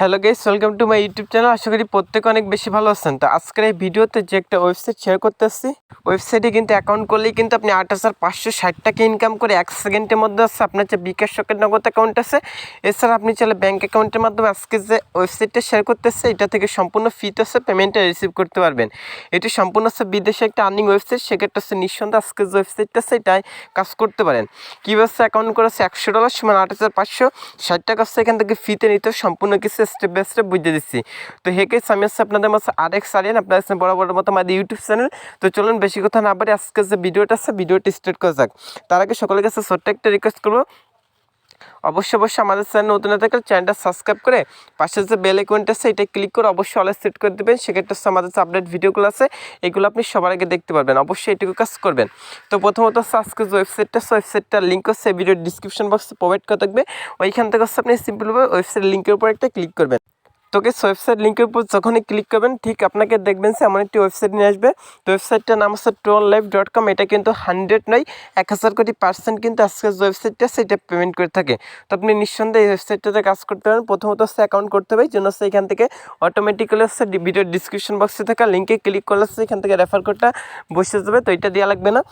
Hello guys welcome to my YouTube channel আশা করি প্রত্যেকে অনেক বেশি ভালো আছেন। তো আজকের এই ভিডিওতে যে একটা ওয়েবসাইট শেয়ার করতে আসছি ওয়েবসাইটে কিন্তু অ্যাকাউন্ট করলেই কিন্তু আপনি আট হাজার পাঁচশো ষাট টাকা ইনকাম করে এক সেকেন্ডের মধ্যে আসছে আপনার যে বিকাশ শকের নগদ অ্যাকাউন্ট আছে, এছাড়া আপনি চাইলে ব্যাঙ্ক অ্যাকাউন্টের মাধ্যমে আজকে যে ওয়েবসাইটটা শেয়ার করতেছে, এটা থেকে সম্পূর্ণ ফিতে আছে পেমেন্টটা রিসিভ করতে পারবেন। এটি সম্পূর্ণ হচ্ছে বিদেশে একটা আর্নিং ওয়েবসাইট সেক্ষেত্রে হচ্ছে নিঃসন্দেহে আজকে যে ওয়েবসাইটটা আছে, এটাই কাজ করতে পারেন। কীভাবে অ্যাকাউন্ট করেছে একশো ডলার সমান আট হাজার পাঁচশো ষাট টাকা হচ্ছে এখান থেকে ফিতে নিতে সম্পূর্ণ কিছু স্টেপ বাই স্টেপ বুঝিয়ে দিচ্ছি। তো হেকে আমি হচ্ছে আপনাদের মাঝে আর এক আরিয়ান আপনার বড় বড় মতো আমাদের ইউটিউব চ্যানেল তো চলুন বেশি কথা না বাড়ি আজকে যে ভিডিওটা আছে ভিডিওটি স্টার্ট করা যাক। তার আগে সকলের কাছে ছোট্ট একটা রিকোয়েস্ট করব। অবশ্যই অবশ্যই আমাদের চ্যানেল নতুন থাকলে চ্যানেলটা সাবস্ক্রাইব করে পাশে যে বেল আইকনটা আছে, এটা ক্লিক করে অবশ্যই অল সেট করে দেবেন। সেক্ষেত্রে আমাদের যে আপডেট ভিডিওগুলো আছে, এগুলো আপনি সবার আগে দেখতে পারবেন। অবশ্যই এটুকু কাজ করবেন। তো প্রথমত সাবস্ক্রাইব যে ওয়েবসাইটটা ওয়েবসাইটটার লিঙ্ক হচ্ছে ভিডিওর ডিসক্রিপশন বক্সে প্রোভাইড করা থাকবে। ওইখান থেকে হচ্ছে আপনি সিম্পলভাবে ওয়েবসাইট লিঙ্কের উপর একটা ক্লিক করবেন। তোকে ওয়েবসাইট লিঙ্কের উপর যখনই ক্লিক করবেন, ঠিক আপনাকে দেখবেন সে এমন একটি ওয়েবসাইট নিয়ে আসবে। তো ওয়েবসাইটটার নাম হচ্ছে টোন লাইফ ডট কম, এটা কিন্তু হান্ড্রেড নয়, এক হাজার কোটি পার্সেন্ট কিন্তু আজকে যে ওয়েবসাইটটা সেটা পেমেন্ট করে থাকে। তো আপনি নিঃসন্দেহে এই ওয়েবসাইটটাতে কাজ করতে পারেন। প্রথমত হচ্ছে অ্যাকাউন্ট করতে হবে জন্য হচ্ছে এখান থেকে অটোমেটিক্যালি হচ্ছে ভিডিওর ডিসক্রিপশন বক্সে থাকা লিঙ্কে ক্লিক করলে হচ্ছে এখান থেকে রেফার কোডটা বসে যাবে। তো এটা দেওয়া লাগবে না।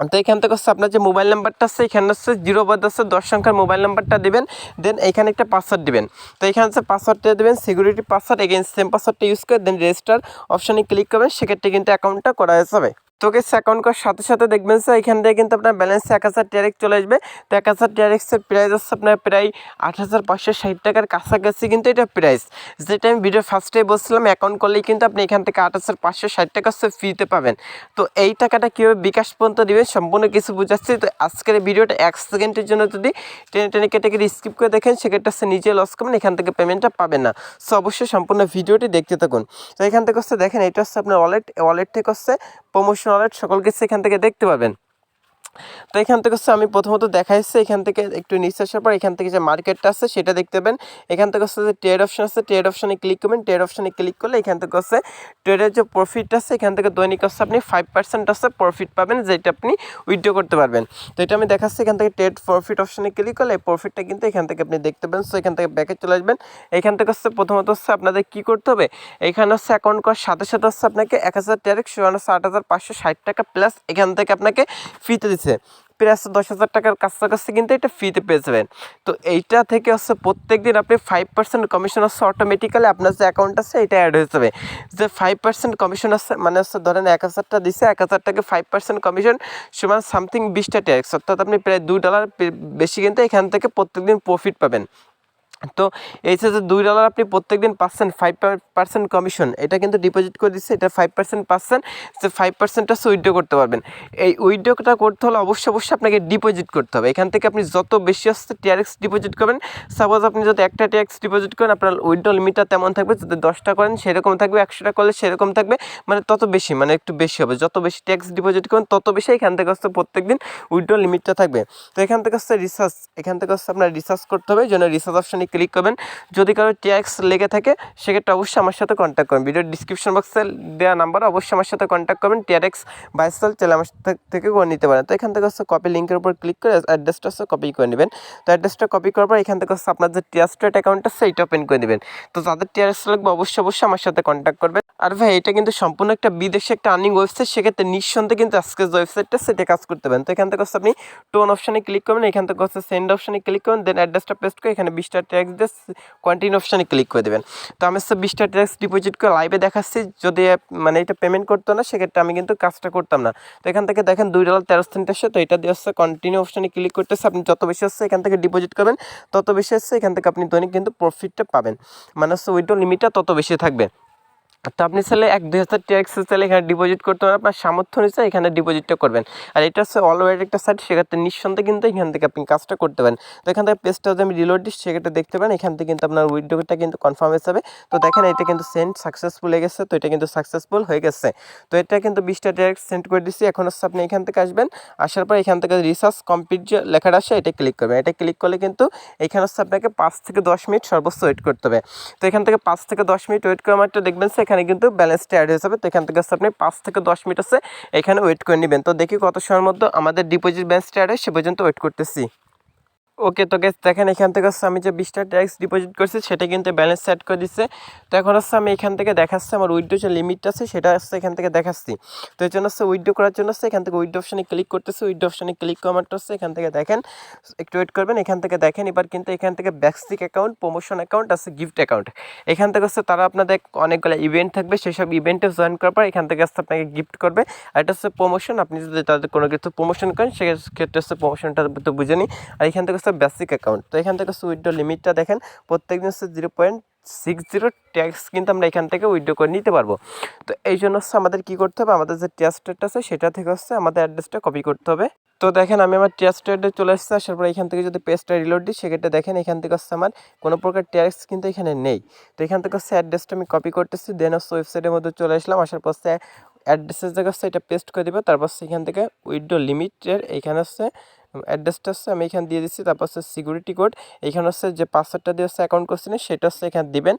তো এখান থেকে হচ্ছে আপনার যে মোবাইল নাম্বারটা আছে, এখানে হচ্ছে জিরো বাদ আছে, দশ সংখ্যার মোবাইল নাম্বারটা দেবেন, দেন এখানে একটা পাসওয়ার্ড দেবেন। তো এখানে হচ্ছে পাসওয়ার্ডটা দেবেন সিকিউরিটি পাসওয়ার্ড এগেন সেম পাসওয়ার্ডটা ইউজ করে, দেন রেজিস্টার অপশানে ক্লিক করবেন, সেক্ষেত্রে কিন্তু অ্যাকাউন্টটা করা যাবে। তোকে অ্যাকাউন্ট করার সাথে সাথে দেখবেন স্যার এখান থেকে কিন্তু আপনার ব্যালেন্স এক হাজার টিয়ারেক্স চলে আসবে। তো এক হাজার টিয়ারেক্সের প্রাইস হচ্ছে আপনার প্রায় আট হাজার পাঁচশো ষাট টাকার কাছাকাছি কিন্তু এটা প্রাইস যেটা আমি ভিডিও ফার্স্টে বলছিলাম অ্যাকাউন্ট করলেই কিন্তু আপনি এখান থেকে আট হাজার পাঁচশো ষাট টাকা ফ্রিতে পাবেন। তো এই টাকাটা কীভাবে বিকাশ পর্যন্ত দিবেন, সম্পূর্ণ কিছু বুঝাচ্ছি। তো আজকের ভিডিওটা এক সেকেন্ডের জন্য যদি টেনে টেনে কেটে কেটে স্কিপ করে দেখেন, সেক্ষেত্রে হচ্ছে নিজে লস করবেন, এখান থেকে পেমেন্টটা পাবেন না। সো অবশ্যই সম্পূর্ণ ভিডিওটি দেখতে থাকুন। তো এখান থেকে হচ্ছে দেখেন, এটা হচ্ছে আপনার ওয়ালেট ওয়ালেট থেকে হচ্ছে প্রমোশন ওয়ালেট সকল কিছু এখান থেকে দেখতে পাবেন। তো এখান থেকে হচ্ছে আমি প্রথমত দেখাইছি এখান থেকে একটু নিচে আসার পর এখান থেকে যে মার্কেটটা আছে সেটা দেখতে পাবেন এখান থেকে হচ্ছে যে ট্রেড অপশন আছে ট্রেড অপশনে ক্লিক করবেন ট্রেড অপশনে ক্লিক করলে এখান থেকে হচ্ছে ট্রেডের যে প্রফিট আছে এখান থেকে দৈনিক হচ্ছে আপনি ফাইভ পার্সেন্ট আছে প্রফিট পাবেন যেটা আপনি উইথড্র করতে পারবেন তো এটা আমি দেখাচ্ছি এখান থেকে ট্রেড প্রফিট অপশনে ক্লিক করলে এই প্রফিটটা কিন্তু এখান থেকে আপনি দেখতে পাবেন সো এখান থেকে ব্যাকে চলে আসবেন এখান থেকে হচ্ছে প্রথমত হচ্ছে আপনাদের কী করতে হবে এখানে হচ্ছে অ্যাকাউন্ট করার সাথে সাথে হচ্ছে আপনাকে এক হাজার সমান হচ্ছে আট হাজার পাঁচশো ষাট টাকা প্লাস এখান থেকে আপনাকে ফিতে দিচ্ছে প্রায় দশ হাজার টাকার কাছাকাছি কিন্তু এটা ফ্রিতে পেয়ে যাবেন। তো এইটা থেকে হচ্ছে প্রত্যেক দিন আপনি ফাইভ পার্সেন্ট কমিশন আসছে অটোমেটিক্যালি আপনার যে অ্যাকাউন্ট আছে এটা অ্যাড হয়ে যাবে। যে ফাইভ পার্সেন্ট কমিশন আছে মানে হচ্ছে ধরেন এক হাজারটা দিছে, এক হাজার টাকা ফাইভ পার্সেন্ট কমিশন সমান সামথিং বিশটা ট্যাক্স অর্থাৎ আপনি প্রায় দু ডলার বেশি কিন্তু এখান থেকে প্রত্যেক দিন প্রফিট পাবেন। তো এই যে দুই ডলার আপনি প্রত্যেক দিন পাচ্ছেন ফাইভ পার্সেন্ট কমিশন এটা কিন্তু ডিপোজিট করে দিচ্ছে, এটা ফাইভ পার্সেন্ট পাচ্ছেন সে ফাইভ পার্সেন্ট হচ্ছে উইথড্র করতে পারবেন। এই উইথড্রটা করতে হলে অবশ্যই অবশ্যই আপনাকে ডিপোজিট করতে হবে। এখান থেকে আপনি যত বেশি হচ্ছে টিআরএক্স ডিপোজিট করবেন সাপোজ আপনি যদি একটা টিআরএক্স ডিপোজিট করেন, আপনার উইথড্র লিমিটটা তেমন থাকবে, যদি দশটা করেন, সেরকম থাকবে, একশোটা করলে সেরকম থাকবে মানে তত বেশি মানে একটু বেশি হবে। যত বেশি ট্যাক্স ডিপোজিট করেন, তত বেশি এখান থেকে আসতে প্রত্যেক দিন উইথড্র লিমিটটা থাকবে। তো এখান থেকে আসতে রিসার্চ এখান থেকে আসতে আপনার রিসার্চ করতে হবে, যেন রিসার্চ অপশানে ক্লিক করবেন। যদি কারও ট্যাক্স লেগে থাকে, সেক্ষেত্রে অবশ্যই আমার সাথে কন্ট্যাক্ট করবেন। ভিডিওর ডিসক্রিপশন বক্সে দেওয়া নাম্বার অবশ্যই আমার সাথে কন্ট্যাক্ট করবেন। টিআরএক্স বাইসাল চাইলে আমার থেকে করে নিতে পারেন। তো এখান থেকে হচ্ছে কপি লিঙ্কের উপর ক্লিক করে অ্যাড্রেসটা হচ্ছে কপি করে নেবেন। তো অ্যাড্রেসটা কপি করার পর এখান থেকে হচ্ছে আপনার যে টিয়াস্টেট অ্যাকাউন্ট আছে সেইটা ওপেন করে নেবেন। তো যাদের টিআরএক্স লাগবে, অবশ্যই অবশ্যই আমার সাথে কন্ট্যাক্ট করবেন। আর ভাই, এটা কিন্তু সম্পূর্ণ একটা বিদেশে একটা আর্নিং ওয়েবসাইট সেক্ষেত্রে নিঃসন্দেহে কিন্তু আজকে ওয়েবসাইটটা সেটা কাজ করতে পারেন। তো এখান থেকে হচ্ছে আপনি টোন অপশানে ক্লিক করবেন। এখান থেকে হচ্ছে সেন্ড অপশানে ক্লিক করবেন। দেন অ্যাড্রেসটা পেস্ট করে এখানে বিশটা ট্যাক্স দিয়ে কন্টিনিউ অপশানে ক্লিক করে দেবেন। তো আমি সব বিশটা ট্যাক্স ডিপোজিট করে লাইভে দেখাচ্ছি, যদি মানে এটা পেমেন্ট করতো না, সেক্ষেত্রে আমি কিন্তু কাজটা করতাম না। তো এখান থেকে দেখেন দুই ডলার তেরো সেন্ট আসছে তো এটা দিয়ে হচ্ছে কন্টিনিউ অপশানে ক্লিক করতেছে, আপনি যত বেশি হচ্ছে এখান থেকে ডিপোজিট করবেন, তত বেশি হচ্ছে এখান থেকে আপনি দৈনিক কিন্তু প্রফিটটা পাবেন। মানে হচ্ছে উইড্রো লিমিটটা তত বেশি থাকবে। তো আপনি চাইলে এক দুই হাজার টিএক্সে চাইলে এখানে ডিপোজিট করতে পারেন, আপনার সামর্থ্য অনুযায়ী এখানে ডিপোজিটটা করবেন। আর এটা হচ্ছে অলওয়েড একটা সাইট সেক্ষেত্রে নিঃসন্দেহে কিন্তু এখান থেকে আপনি কাজটা করতে পারেন। তো এখান থেকে পেজটা যদি আমি রিলোড দিই, সেক্ষেত্রে দেখতে পারেন এখান থেকে কিন্তু আপনার উইড্রোটা কিন্তু কনফার্ম হয়ে যাবে। তো দেখেন এটা কিন্তু সেন্ড সাকসেসফুল হয়ে গেছে, তো এটা কিন্তু সাকসেসফুল হয়ে গেছে। তো এটা কিন্তু বিশটা ডিরেক্ট সেন্ড করে দিচ্ছি এখন হচ্ছে আপনি এখান থেকে আসবেন, আসার পর এখান থেকে রিসার্চ কমপ্লিট যে লেখাটা আসে, এটা ক্লিক করবেন। এটা ক্লিক করলে কিন্তু এখানে হচ্ছে আপনাকে পাঁচ থেকে দশ মিনিট সর্বোচ্চ ওয়েট করতে হবে। তো এখান থেকে পাঁচ থেকে দশ মিনিট ওয়েট করে মাত্র দেখবেন এখানে কিন্তু ব্যালেন্সটা অ্যাড হয়ে যাবে। তো এখান থেকে আপনি পাঁচ থেকে দশ মিনিট আছে এখানে ওয়েট করে নেবেন। তো দেখি কত সময়ের মধ্যে আমাদের ডিপোজিট ব্যালেন্সটা অ্যাড হয়, সে পর্যন্ত ওয়েট করতেছি। ওকে তো গেস দেখেন এখান থেকে হচ্ছে আমি যে বিশটা ট্যাক্স ডিপোজিট করছি সেটা কিন্তু ব্যালেন্স সেট করে দিচ্ছে তো এখন হচ্ছে আমি এখান থেকে দেখাচ্ছি আমার উইড্রো যে লিমিটটা আছে সেটা হচ্ছে এখান থেকে দেখাচ্ছি তো এই জন্য হচ্ছে উইড্রো করার জন্য হচ্ছে এখান থেকে উইড্রো অপশানে ক্লিক করতেছি উইড্রো অপশানে ক্লিক করার হচ্ছে এখান থেকে দেখেন একটু ওয়েট করবেন এখান থেকে দেখেন এবার কিন্তু এখান থেকে ব্যাক্সিক অ্যাকাউন্ট প্রমোশন অ্যাকাউন্ট আছে গিফট অ্যাকাউন্ট এখান থেকে হচ্ছে তারা আপনাদের অনেকগুলো ইভেন্ট থাকবে সেসব ইভেন্টে জয়েন করার পর এখান থেকে হচ্ছে আপনাকে গিফট করবে আর এটা হচ্ছে প্রমোশন আপনি যদি তাদের কোনো কিছু প্রমোশন করেন সেক্ষেত্রে হচ্ছে প্রমোশনটা তো বুঝে নিই আর এখান থেকে হচ্ছে বেসিক অ্যাকাউন্ট তো এখান থেকে উইড্রো লিমিটটা দেখেন প্রত্যেক দিন হচ্ছে zero point six zero tax কিন্তু আমরা এখান থেকে উইড্রো করে নিতে পারব। তো এই জন্য হচ্ছে আমাদের কী করতে হবে? আমাদের যে ট্যাস্টেডটা আছে, সেটা থেকে হচ্ছে আমাদের অ্যাড্রেসটা কপি করতে হবে। তো দেখেন আমি আমার ট্যাস্টেডে চলে এসেছি আসার পর এখান থেকে যদি পেজটা রিলোড দিই, সেক্ষেত্রে দেখেন এখান থেকে হচ্ছে আমার কোনো প্রকার ট্যাক্স কিন্তু এখানে নেই। তো এখান থেকে হচ্ছে অ্যাড্রেসটা আমি কপি করতেছি দেন হচ্ছে ওয়েবসাইটের মধ্যে চলে আসলাম, আসার পর অ্যাড্রেসের জায়গা হচ্ছে এটা পেস্ট করে দেবে, তারপর সেখান থেকে উইড্রো লিমিটের এখানে হচ্ছে অ্যাড্রেসটা হচ্ছে আমি এখানে দিয়ে দিচ্ছি, তারপর হচ্ছে সিকিউরিটি কোড এখানে হচ্ছে যে পাসওয়ার্ডটা দিয়ে হচ্ছে অ্যাকাউন্ট করছিলেন সেটা হচ্ছে এখানে দিবেন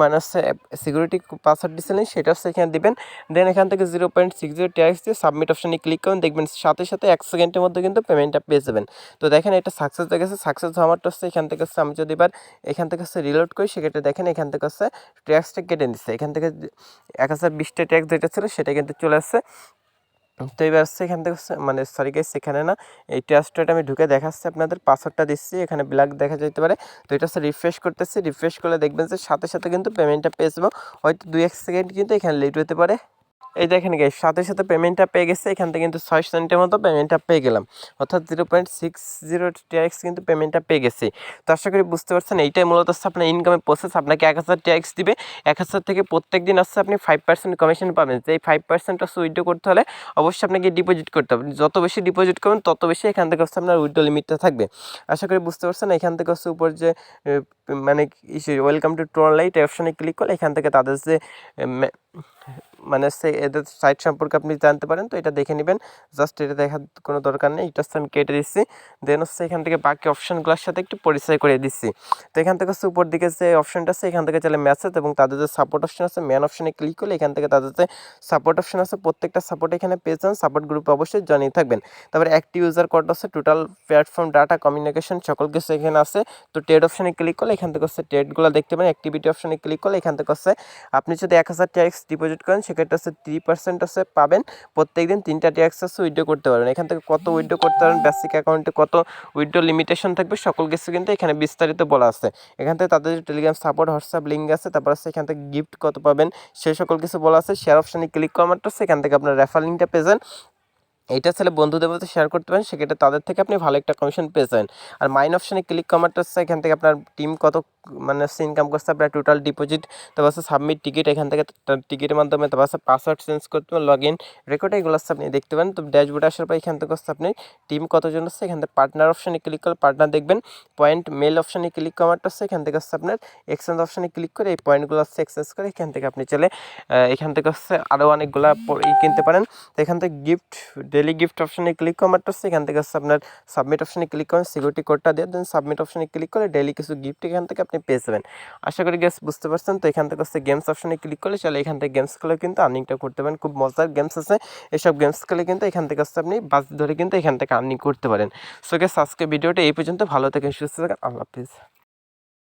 মানে হচ্ছে সিকিউরিটি পাসওয়ার্ড দিয়েছিলেন সেটা হচ্ছে এখানে দিবেন দেন এখান থেকে zero point six zero tax দিয়ে সাবমিট অপশানে ক্লিক করুন, দেখবেন সাথে সাথে এক সেকেন্ডের মধ্যে কিন্তু পেমেন্টটা পেয়ে যাবেন। তো দেখেন এটা সাকসেস হয়ে গেছে সাকসেস হওয়ারটা হচ্ছে এখান থেকে হচ্ছে আমি যদি এবার এখান থেকে হচ্ছে রিলোড করি, সেক্ষেত্রে দেখেন এখান থেকে হচ্ছে ট্যাক্সটা কেটে নিচ্ছে, এখান থেকে এক হাজার বিশটা ট্যাক্স যেটা ছিল সেটা কিন্তু চলে আসছে। তো এবার এখান থেকে মানে সরি গাইস সেখানে না এই টেস্টটা আমি ঢুকে দেখাচ্ছি আপনাদের, পাসওয়ার্ডটা দিচ্ছি, এখানে ব্ল্যাক দেখা যেতে পারে। তো এটা হচ্ছে রিফ্রেশ করতেছি রিফ্রেশ করলে দেখবেন যে সাথে সাথে কিন্তু পেমেন্টটা পেয়ে যাব। হয়তো দুই এক সেকেন্ড কিন্তু এখানে লেট হতে পারে। এই দেখেন গাইস সাথে সাথে পেমেন্টটা পেয়ে গেছে, এখান থেকে কিন্তু ছয় সেন্টের মতো পেমেন্টটা পেয়ে গেলাম। অর্থাৎ zero point six zero tax কিন্তু পেমেন্টটা পেয়ে গেছি। তো আশা করি বুঝতে পারছেন, এইটাই মূলত আপনার ইনকামের প্রসেস আপনাকে এক হাজার টিআক্স দিবে, এক হাজার থেকে প্রত্যেক দিন আসছে আপনি ফাইভ পার্সেন্ট কমিশন পাবেন। যে এই ফাইভ পার্সেন্ট হচ্ছে উইড্রো করতে হলে অবশ্যই আপনাকে ডিপোজিট করতে হবে। যত বেশি ডিপোজিট করবেন, তত বেশি এখান থেকে হচ্ছে আপনার উইড্রো লিমিটটা থাকবে। আশা করি বুঝতে পারছেন, এখান থেকে হচ্ছে উপর যে মানে ওয়েলকাম টু টোন লাইট অপশানে ক্লিক করলে এখান থেকে তাদের যে মানে এদের সাইট সম্পর্কে আপনি জানতে পারেন, তো এটা দেখে নেবেন। জাস্ট এটা দেখার কোনো দরকার নেই, এটা আমি কেটে দিচ্ছি। দেন হচ্ছে এখান থেকে বাকি অপশানগুলোর সাথে একটু পরিচয় করে দিচ্ছি। তো এখান থেকে হচ্ছে উপর দিকে যে অপশানটা আছে, এখান থেকে চলে মেসেজ এবং তাদের যে সাপোর্ট অপশান আছে ম্যান অপশানে ক্লিক করলে এখান থেকে তাদের যে সাপোর্ট অপশান আছে, প্রত্যেকটা সাপোর্ট এখানে পেয়ে যান। সাপোর্ট গ্রুপে অবশ্যই জানিয়ে থাকবেন। তারপরে একটি ইউজার কোড আছে টোটাল প্ল্যাটফর্ম ডাটা কমিউনিকেশন সকল কিছু এখানে আছে। তো ট্রেড অপশানে ক্লিক করলে এখান থেকে হচ্ছে ট্রেডগুলো দেখতে পারেন। অ্যাক্টিভিটি অপশানে ক্লিক করলে এখান থেকে হচ্ছে আপনি যদি এক হাজার ট্যাক্স ডিপোজিট করেন সেক্ষেত্রে হচ্ছে থ্রি পার্সেন্ট আছে, পাবেন। প্রত্যেক দিন তিনটা ট্যাক্স হচ্ছে উইড্রো করতে পারবেন। এখান থেকে কত উইড্রো করতে পারেন বেসিক অ্যাকাউন্টে কত উইড্রো লিমিটেশন থাকবে, সকল কিছু কিন্তু এখানে বিস্তারিত বলা আছে। এখান থেকে তাদের টেলিগ্রাম সাপোর্ট হোয়াটসঅ্যাপ লিঙ্ক আছে, তারপর আছে এখান থেকে গিফট কত পাবেন, সে সকল কিছু বলা আছে। শেয়ার অপশানে ক্লিক করা মাত্র সেখান থেকে আপনার রেফার লিঙ্কটা পেয়ে যান। এইটা ছেলে বন্ধুদের মধ্যে শেয়ার করতে পারেন, সেক্ষেত্রে তাদের থেকে আপনি ভালো একটা কমিশন পেয়ে যাবেন। আর মাইন অপশানে ক্লিক কমারটা হচ্ছে এখান থেকে আপনার টিম কত মানে হচ্ছে ইনকাম করছে, আপনার টোটাল ডিপোজিট তারপর হচ্ছে সাবমিট টিকিট এখান থেকে টিকিটের মাধ্যমে তারপর হচ্ছে পাসওয়ার্ড চেঞ্জ করতে পারেন লগ ইন রেকর্ড এগুলো হচ্ছে আপনি দেখতে পারেন। তো ড্যাশবোর্ড আসার পর এখান থেকে হচ্ছে আপনি টিম কতজন হচ্ছে এখান থেকে পার্টনার অপশানে ক্লিক করে পার্টনার দেখবেন। পয়েন্ট মেল অপশানে ক্লিক কমারটা হচ্ছে এখান থেকে হচ্ছে আপনার এক্সচেঞ্জ অপশানে ক্লিক করে এই পয়েন্টগুলো হচ্ছে এক্সচেঞ্জ করে এখান থেকে আপনি চলে এখান থেকে হচ্ছে আরও অনেকগুলো কিনতে পারেন। তো এখান থেকে গিফট ডেলি গিফট অপশানে ক্লিক কমারটা হচ্ছে এখান থেকে আপনার সাবমিট অপশানে ক্লিক করেন সিকিউরিটি কোডটা দিয়ে দেন সাবমিট অপশানে ক্লিক করে ডেলি কিছু গিফট এখান থেকে আপনি পেয়ে যাবেন। আশা করি গ্যাস বুঝতে পারছেন, তো এখান থেকে হচ্ছে গেমস অপশানে ক্লিক করলে চলে, এখান থেকে গেমস খেলে কিন্তু আর্নিংটা করতে পারেন। খুব মজার গেমস আছে, এসব গেমস খেলে কিন্তু এখান থেকে হচ্ছে আপনি বাস ধরে কিন্তু এখান থেকে আর্নিং করতে পারেন। সো গ্যাস আজকে ভিডিওটা এই পর্যন্ত, ভালো থাকেন, সুস্থ থাকেন, আল্লাহ হাফিজ।